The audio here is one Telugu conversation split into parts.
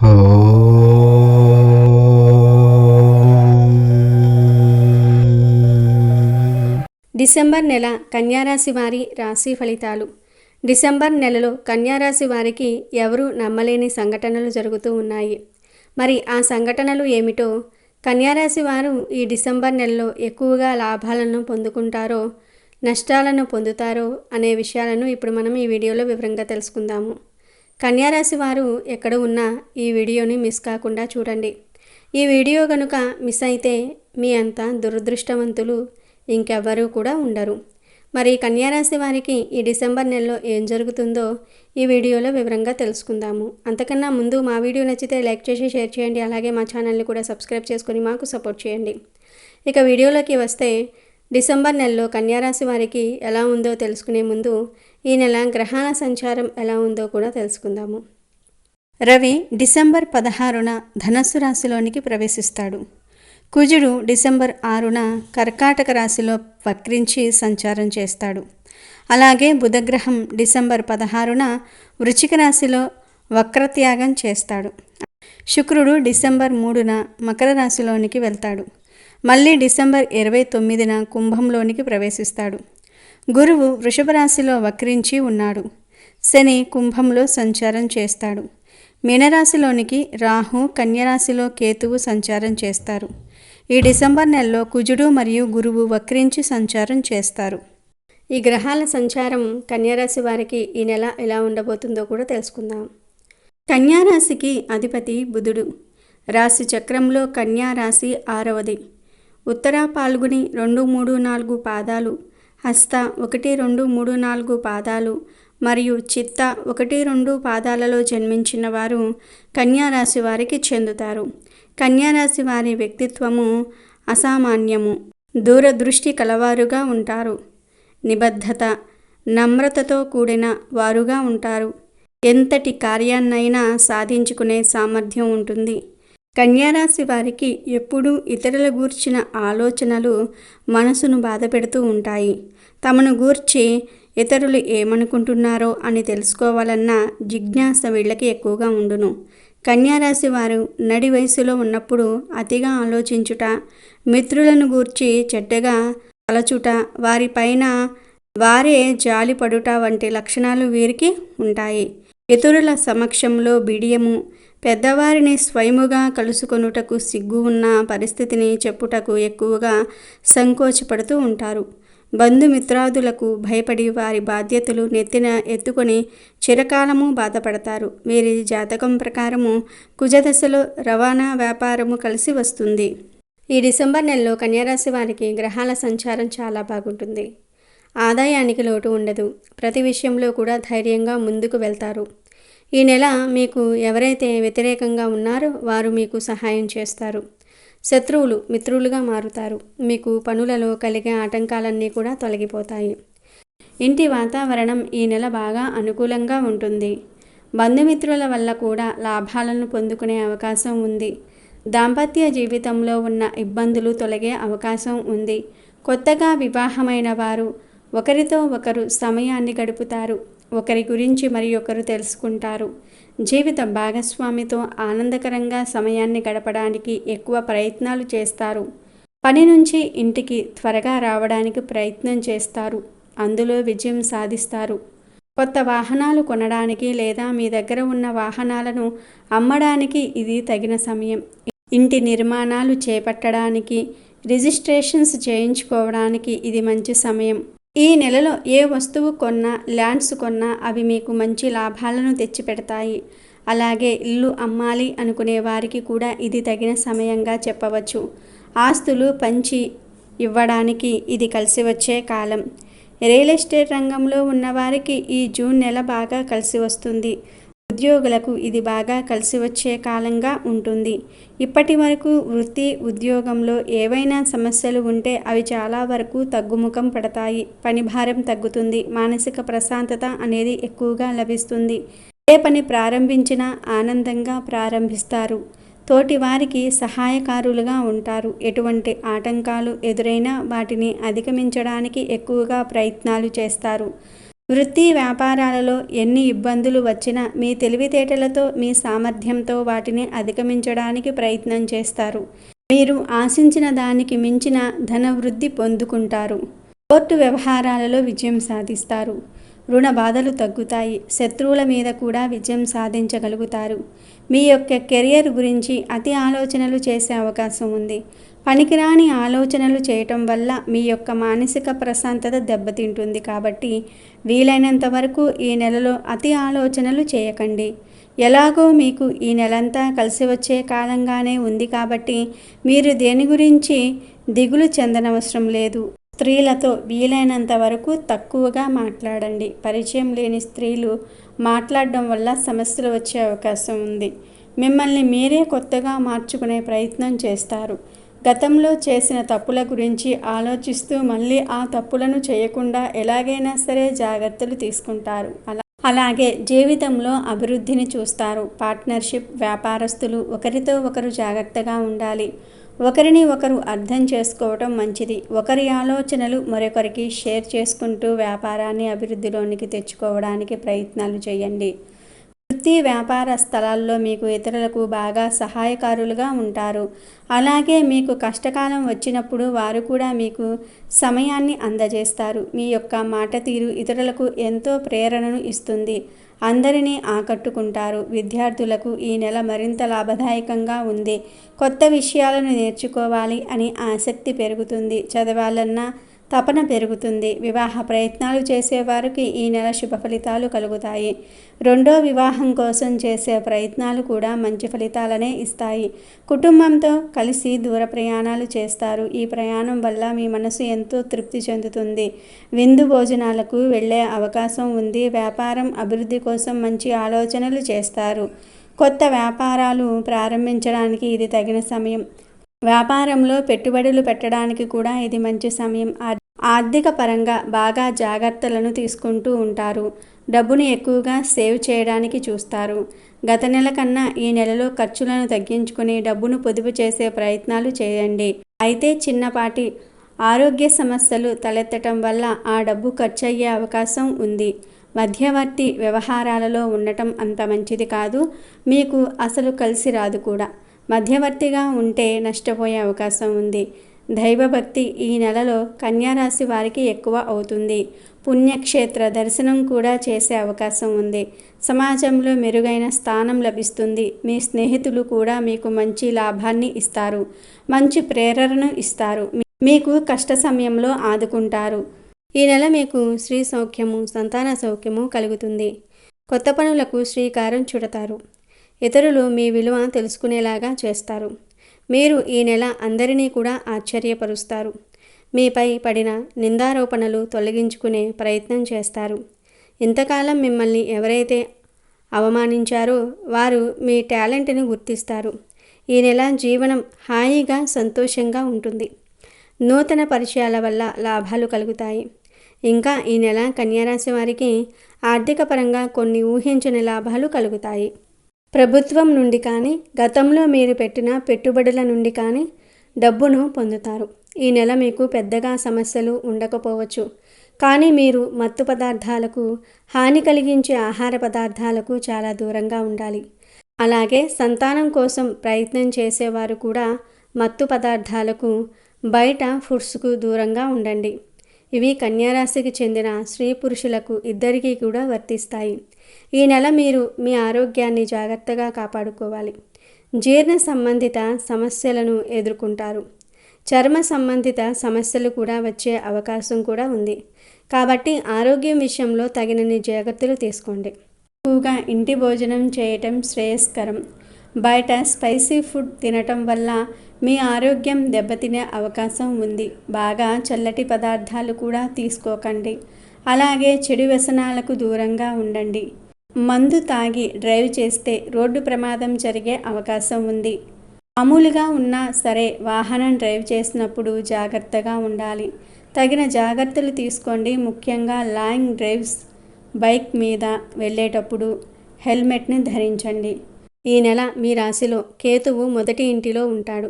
డిసెంబర్ నెల కన్యారాశి వారి రాశి ఫలితాలు. డిసెంబర్ నెలలో కన్యారాశి వారికి ఎవరూ నమ్మలేని సంఘటనలు జరుగుతూ ఉన్నాయి. మరి ఆ సంఘటనలు ఏమిటో? కన్యారాశి వారు ఈ డిసెంబర్ నెలలో ఎక్కువగా లాభాలను పొందుకుంటారో నష్టాలను పొందుతారో అనే విషయాలను ఇప్పుడు మనం ఈ వీడియోలో వివరంగా తెలుసుకుందాము. కన్యారాశి వారు ఎక్కడ ఉన్నా ఈ వీడియోని మిస్ కాకుండా చూడండి. ఈ వీడియో కనుక మిస్ అయితే మీ అంత దురదృష్టవంతులు ఇంకెవ్వరూ కూడా ఉండరు. మరి కన్యారాశి వారికి ఈ డిసెంబర్ నెలలో ఏం జరుగుతుందో ఈ వీడియోలో వివరంగా తెలుసుకుందాము. అంతకన్నా ముందు మా వీడియో నచ్చితే లైక్ చేసి షేర్ చేయండి. అలాగే మా ఛానల్ని కూడా సబ్స్క్రైబ్ చేసుకొని మాకు సపోర్ట్ చేయండి. ఇక వీడియోలోకి వస్తే డిసెంబర్ నెలలో కన్యారాశి వారికి ఎలా ఉందో తెలుసుకునే ముందు ఈ నెల గ్రహాల సంచారం ఎలా ఉందో కూడా తెలుసుకుందాము. రవి డిసెంబర్ పదహారున ధనస్సు రాశిలోనికి ప్రవేశిస్తాడు. కుజుడు డిసెంబర్ ఆరున కర్కాటక రాశిలో వక్రించి సంచారం చేస్తాడు. అలాగే బుధగ్రహం డిసెంబర్ పదహారున వృచ్చిక రాశిలో వక్రత్యాగం చేస్తాడు. శుక్రుడు డిసెంబర్ మూడున మకర రాశిలోనికి వెళ్తాడు. మళ్ళీ డిసెంబర్ ఇరవై తొమ్మిదిన కుంభంలోనికి ప్రవేశిస్తాడు. గురువు వృషభరాశిలో వక్రించి ఉన్నాడు. శని కుంభంలో సంచారం చేస్తాడు. మీనరాశిలోనికి రాహు కన్యరాశిలో కేతువు సంచారం చేస్తారు. ఈ డిసెంబర్ నెలలో కుజుడు మరియు గురువు వక్రించి సంచారం చేస్తారు. ఈ గ్రహాల సంచారం కన్యారాశి వారికి ఈ నెల ఎలా ఉండబోతుందో కూడా తెలుసుకుందాం. కన్యారాశికి అధిపతి బుధుడు. రాశి చక్రంలో కన్యా రాశి ఆరవది. ఉత్తర పాల్గొని రెండు మూడు నాలుగు పాదాలు హస్త ఒకటి రెండు మూడు నాలుగు పాదాలు మరియు చిత్త ఒకటి రెండు పాదాలలో జన్మించిన వారు కన్యారాశి వారికి చెందుతారు. కన్యారాశి వారి వ్యక్తిత్వము అసామాన్యము. దూరదృష్టి కలవారుగా ఉంటారు. నిబద్ధత నమ్రతతో కూడిన వారుగా ఉంటారు. ఎంతటి కార్యాన్నైనా సాధించుకునే సామర్థ్యం ఉంటుంది. కన్యారాశి వారికి ఎప్పుడూ ఇతరుల గూర్చిన ఆలోచనలు మనసును బాధపెడుతూ ఉంటాయి. తమను గూర్చి ఇతరులు ఏమనుకుంటున్నారో అని తెలుసుకోవాలన్న జిజ్ఞాస వీళ్ళకి ఎక్కువగా ఉండును. కన్యారాశి వారు నడి వయసులో ఉన్నప్పుడు అతిగా ఆలోచించుట మిత్రులను గూర్చి చెడ్డగా తలచుట వారిపైన వారే జాలిపడుట వంటి లక్షణాలు వీరికి ఉంటాయి. ఇతరుల సమక్షంలో బిడియము పెద్దవారిని స్వయముగా కలుసుకొనుటకు సిగ్గు ఉన్న పరిస్థితిని చెప్పుటకు ఎక్కువగా సంకోచపడుతూ ఉంటారు. బంధుమిత్రాదులకు భయపడి వారి బాధ్యతలు నెత్తిన ఎత్తుకొని చిరకాలము బాధపడతారు. వీరి జాతకం ప్రకారము కుజదశలో రవాణా వ్యాపారము కలిసి వస్తుంది. ఈ డిసెంబర్ నెలలో కన్యారాశి వారికి గ్రహాల సంచారం చాలా బాగుంటుంది. ఆదాయానికి లోటు ఉండదు. ప్రతి విషయంలో కూడా ధైర్యంగా ముందుకు వెళ్తారు. ఈ నెల మీకు ఎవరైతే వ్యతిరేకంగా ఉన్నారో వారు మీకు సహాయం చేస్తారు. శత్రువులు మిత్రులుగా మారుతారు. మీకు పనులలో కలిగే ఆటంకాలన్నీ కూడా తొలగిపోతాయి. ఇంటి వాతావరణం ఈ నెల బాగా అనుకూలంగా ఉంటుంది. బంధుమిత్రుల వల్ల కూడా లాభాలను పొందుకునే అవకాశం ఉంది. దాంపత్య జీవితంలో ఉన్న ఇబ్బందులు తొలగే అవకాశం ఉంది. కొత్తగా వివాహమైన వారు ఒకరితో ఒకరు సమయాన్ని గడుపుతారు. ఒకరి గురించి మరి ఒకరు తెలుసుకుంటారు. జీవిత భాగస్వామితో ఆనందకరంగా సమయాన్ని గడపడానికి ఎక్కువ ప్రయత్నాలు చేస్తారు. పని నుంచి ఇంటికి త్వరగా రావడానికి ప్రయత్నం చేస్తారు. అందులో విజయం సాధిస్తారు. కొత్త వాహనాలు కొనడానికి లేదా మీ దగ్గర ఉన్న వాహనాలను అమ్మడానికి ఇది తగిన సమయం. ఇంటి నిర్మాణాలు చేపట్టడానికి రిజిస్ట్రేషన్స్ చేయించుకోవడానికి ఇది మంచి సమయం. ఈ నెలలో ఏ వస్తువు కొన్నా ల్యాండ్స్ కొన్నా అవి మీకు మంచి లాభాలను తెచ్చిపెడతాయి. అలాగే ఇల్లు అమ్మాలి అనుకునే వారికి కూడా ఇది తగిన సమయంగా చెప్పవచ్చు. ఆస్తులు పంచి ఇవ్వడానికి ఇది కలిసి వచ్చే కాలం. రియల్ ఎస్టేట్ రంగంలో ఉన్నవారికి ఈ జూన్ నెల బాగా కలిసి వస్తుంది. ఉద్యోగులకు ఇది బాగా కలిసి వచ్చే కాలంగా ఉంటుంది. ఇప్పటి వరకు వృత్తి ఉద్యోగంలో ఏవైనా సమస్యలు ఉంటే అవి చాలా వరకు తగ్గుముఖం పడతాయి. పని భారం తగ్గుతుంది. మానసిక ప్రశాంతత అనేది ఎక్కువగా లభిస్తుంది. ఏ పని ప్రారంభించినా ఆనందంగా ప్రారంభిస్తారు. తోటి వారికి సహాయకారులుగా ఉంటారు. ఎటువంటి ఆటంకాలు ఎదురైనా వాటిని అధిగమించడానికి ఎక్కువగా ప్రయత్నాలు చేస్తారు. వృత్తి వ్యాపారాలలో ఎన్ని ఇబ్బందులు వచ్చినా మీ తెలివితేటలతో మీ సామర్థ్యంతో వాటిని అధిగమించడానికి ప్రయత్నం చేస్తారు. మీరు ఆశించిన దానికి మించిన ధన వృద్ధి పొందుకుంటారు. కోర్టు వ్యవహారాలలో విజయం సాధిస్తారు. రుణ బాధలు తగ్గుతాయి. శత్రువుల మీద కూడా విజయం సాధించగలుగుతారు. మీ యొక్క కెరియర్ గురించి అతి ఆలోచనలు చేసే అవకాశం ఉంది. పనికిరాని ఆలోచనలు చేయటం వల్ల మీ యొక్క మానసిక ప్రశాంతత దెబ్బతింటుంది కాబట్టి వీలైనంత వరకు ఈ నెలలో అతి ఆలోచనలు చేయకండి. ఎలాగో మీకు ఈ నెలంతా కలిసి వచ్చే కాలంగానే ఉంది కాబట్టి మీరు దేని గురించి దిగులు చెందనవసరం లేదు. స్త్రీలతో వీలైనంత వరకు తక్కువగా మాట్లాడండి. పరిచయం లేని స్త్రీలు మాట్లాడడం వల్ల సమస్యలు వచ్చే అవకాశం ఉంది. మిమ్మల్ని మీరే కొత్తగా మార్చుకునే ప్రయత్నం చేస్తారు. గతంలో చేసిన తప్పుల గురించి ఆలోచిస్తూ మళ్ళీ ఆ తప్పులను చేయకుండా ఎలాగైనా సరే జాగ్రత్తలు తీసుకుంటారు. అలా అలాగే జీవితంలో అభివృద్ధిని చూస్తారు. పార్ట్నర్షిప్ వ్యాపారస్తులు ఒకరితో ఒకరు జాగ్రత్తగా ఉండాలి. ఒకరిని ఒకరు అర్థం చేసుకోవటం మంచిది. ఒకరి ఆలోచనలు మరొకరికి షేర్ చేసుకుంటూ వ్యాపారాన్ని అభివృద్ధిలోనికి తెచ్చుకోవడానికి ప్రయత్నాలు చేయండి. వృత్తి వ్యాపార స్థలాల్లో మీకు ఇతరులకు బాగా సహాయకారులుగా ఉంటారు. అలాగే మీకు కష్టకాలం వచ్చినప్పుడు వారు కూడా మీకు సమయాన్ని అందజేస్తారు. మీ యొక్క మాట తీరు ఇతరులకు ఎంతో ప్రేరణను ఇస్తుంది. అందరినీ ఆకట్టుకుంటారు. విద్యార్థులకు ఈ నెల మరింత లాభదాయకంగా ఉంది. కొత్త విషయాలను నేర్చుకోవాలి అని ఆసక్తి పెరుగుతుంది. చదవాలన్నా తపన పెరుగుతుంది. వివాహ ప్రయత్నాలు చేసేవారికి ఈ నెల శుభ ఫలితాలు కలుగుతాయి. రెండో వివాహం కోసం చేసే ప్రయత్నాలు కూడా మంచి ఫలితాలనే ఇస్తాయి. కుటుంబంతో కలిసి దూర ప్రయాణాలు చేస్తారు. ఈ ప్రయాణం వల్ల మీ మనసు ఎంతో తృప్తి చెందుతుంది. విందు భోజనాలకు వెళ్ళే అవకాశం ఉంది. వ్యాపారం అభివృద్ధి కోసం మంచి ఆలోచనలు చేస్తారు. కొత్త వ్యాపారాలు ప్రారంభించడానికి ఇది తగిన సమయం. వ్యాపారంలో పెట్టుబడులు పెట్టడానికి కూడా ఇది మంచి సమయం. ఆర్థిక పరంగా బాగా జాగ్రత్తలను తీసుకుంటూ ఉంటారు. డబ్బును ఎక్కువగా సేవ్ చేయడానికి చూస్తారు. గత నెల కన్నా ఈ నెలలో ఖర్చులను తగ్గించుకుని డబ్బును పొదుపు చేసే ప్రయత్నాలు చేయండి. అయితే చిన్నపాటి ఆరోగ్య సమస్యలు తలెత్తటం వల్ల ఆ డబ్బు ఖర్చు అయ్యే అవకాశం ఉంది. మధ్యవర్తి వ్యవహారాలలో ఉండటం అంత మంచిది కాదు. మీకు అసలు కలిసి రాదు కూడా. మధ్యవర్తిగా ఉంటే నష్టపోయే అవకాశం ఉంది. దైవభక్తి ఈ నెలలో కన్యారాశి వారికి ఎక్కువ అవుతుంది. పుణ్యక్షేత్ర దర్శనం కూడా చేసే అవకాశం ఉంది. సమాజంలో మెరుగైన స్థానం లభిస్తుంది. మీ స్నేహితులు కూడా మీకు మంచి లాభాన్ని ఇస్తారు. మంచి ప్రేరణను ఇస్తారు. మీకు కష్ట సమయంలో ఆదుకుంటారు. ఈ నెల మీకు శ్రీ సౌఖ్యము సంతాన సౌఖ్యము కలుగుతుంది. కొత్త పనులకు శ్రీకారం చుడతారు. ఇతరులు మీ విలువ తెలుసుకునేలాగా చేస్తారు. మీరు ఈ నెల అందరినీ కూడా ఆశ్చర్యపరుస్తారు. మీపై పడిన నిందారోపణలు తొలగించుకునే ప్రయత్నం చేస్తారు. ఇంతకాలం మిమ్మల్ని ఎవరైతే అవమానించారో వారు మీ టాలెంట్ని గుర్తిస్తారు. ఈ నెల జీవనం హాయిగా సంతోషంగా ఉంటుంది. నూతన పరిచయాల వల్ల లాభాలు కలుగుతాయి. ఇంకా ఈ నెల కన్యారాశి వారికి ఆర్థిక పరంగా కొన్ని ఊహించని లాభాలు కలుగుతాయి. ప్రభుత్వం నుండి కానీ గతంలో మీరు పెట్టిన పెట్టుబడుల నుండి కానీ డబ్బును పొందుతారు. ఈ నెల మీకు పెద్దగా సమస్యలు ఉండకపోవచ్చు. కానీ మీరు మత్తు పదార్థాలకు హాని కలిగించే ఆహార పదార్థాలకు చాలా దూరంగా ఉండాలి. అలాగే సంతానం కోసం ప్రయత్నం చేసేవారు కూడా మత్తు పదార్థాలకు బయట ఫుడ్స్కు దూరంగా ఉండండి. ఇవి కన్యారాశికి చెందిన స్త్రీ పురుషులకు ఇద్దరికీ కూడా వర్తిస్తాయి. ఈ నెల మీరు మీ ఆరోగ్యాన్ని జాగ్రత్తగా కాపాడుకోవాలి. జీర్ణ సంబంధిత సమస్యలను ఎదుర్కొంటారు. చర్మ సంబంధిత సమస్యలు కూడా వచ్చే అవకాశం కూడా ఉంది. కాబట్టి ఆరోగ్యం విషయంలో తగినన్ని జాగ్రత్తలు తీసుకోండి. ఎక్కువగా ఇంటి భోజనం చేయటం శ్రేయస్కరం. బయట స్పైసీ ఫుడ్ తినటం వల్ల మీ ఆరోగ్యం దెబ్బతినే అవకాశం ఉంది. బాగా చల్లటి పదార్థాలు కూడా తీసుకోకండి. అలాగే చెడు వ్యసనాలకు దూరంగా ఉండండి. మందు తాగి డ్రైవ్ చేస్తే రోడ్డు ప్రమాదం జరిగే అవకాశం ఉంది. మామూలుగా ఉన్నా సరే వాహనం డ్రైవ్ చేసినప్పుడు జాగ్రత్తగా ఉండాలి. తగిన జాగ్రత్తలు తీసుకోండి. ముఖ్యంగా లాంగ్ డ్రైవ్స్ బైక్ మీద వెళ్ళేటప్పుడు హెల్మెట్ని ధరించండి. ఈ నెల మీ రాశిలో కేతువు మొదటి ఇంటిలో ఉంటాడు.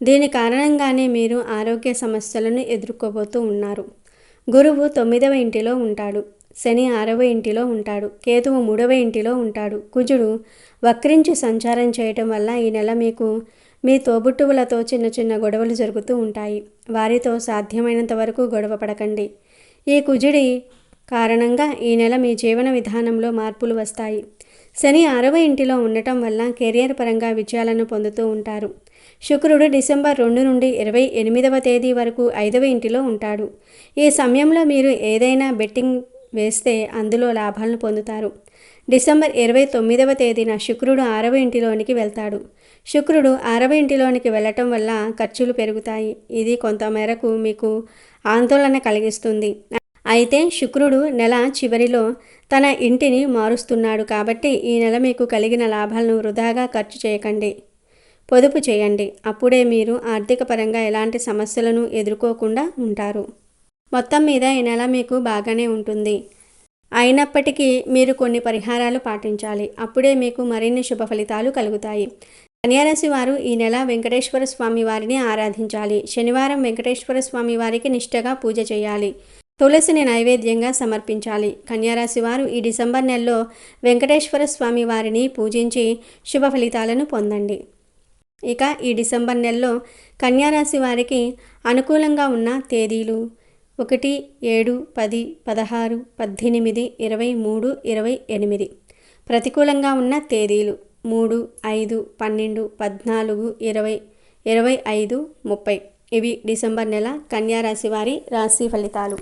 దీని కారణంగానే మీరు ఆరోగ్య సమస్యలను ఎదుర్కోబోతూ ఉన్నారు. గురువు తొమ్మిదవ ఇంటిలో ఉంటాడు. శని ఆరవ ఇంటిలో ఉంటాడు. కేతువు మూడవ ఇంటిలో ఉంటాడు. కుజుడు వక్రించి సంచారం చేయటం వల్ల ఈ నెల మీకు మీ తోబుట్టువులతో చిన్న చిన్న గొడవలు జరుగుతూ ఉంటాయి. వారితో సాధ్యమైనంత వరకు గొడవ పడకండి. ఈ కుజుడి కారణంగా ఈ నెల మీ జీవన విధానంలో మార్పులు వస్తాయి. శని ఆరవ ఇంటిలో ఉండటం వల్ల కెరియర్ పరంగా విజయాలను పొందుతూ ఉంటారు. శుక్రుడు డిసెంబర్ రెండు నుండి ఇరవై ఎనిమిదవ తేదీ వరకు ఐదవ ఇంటిలో ఉంటాడు. ఈ సమయంలో మీరు ఏదైనా బెట్టింగ్ వేస్తే అందులో లాభాలను పొందుతారు. డిసెంబర్ ఇరవై తొమ్మిదవ తేదీన శుక్రుడు ఆరవ ఇంటిలోనికి వెళ్తాడు. శుక్రుడు ఆరవ ఇంటిలోనికి వెళ్ళటం వల్ల ఖర్చులు పెరుగుతాయి. ఇది కొంతమేరకు మీకు ఆందోళన కలిగిస్తుంది. అయితే శుక్రుడు నెల చివరిలో తన ఇంటిని మారుస్తున్నాడు కాబట్టి ఈ నెల మీకు కలిగిన లాభాలను వృధాగా ఖర్చు చేయకండి. పొదుపు చేయండి. అప్పుడే మీరు ఆర్థికపరంగా ఎలాంటి సమస్యలను ఎదుర్కోకుండా ఉంటారు. మొత్తం మీద ఈ నెల మీకు బాగానే ఉంటుంది. అయినప్పటికీ మీరు కొన్ని పరిహారాలు పాటించాలి. అప్పుడే మీకు మరిన్ని శుభ ఫలితాలు కలుగుతాయి. కన్యారాశి వారు ఈ నెల వెంకటేశ్వర స్వామి వారిని ఆరాధించాలి. శనివారం వెంకటేశ్వర స్వామి వారికి నిష్టగా పూజ చేయాలి. తులసిని నైవేద్యంగా సమర్పించాలి. కన్యారాశి వారు ఈ డిసెంబర్ నెలలో వెంకటేశ్వర స్వామి వారిని పూజించి శుభ ఫలితాలను పొందండి. ఇక ఈ డిసెంబర్ నెలలో కన్యారాశి వారికి అనుకూలంగా ఉన్న తేదీలు ఒకటి ఏడు పది పదహారు పద్దెనిమిది ఇరవై మూడు ఇరవై ఎనిమిది. ప్రతికూలంగా ఉన్న తేదీలు మూడు ఐదు పన్నెండు పద్నాలుగు ఇరవై ఇరవై ఐదు ముప్పై. ఇవి డిసెంబర్ నెల కన్యారాశి వారి రాశి ఫలితాలు.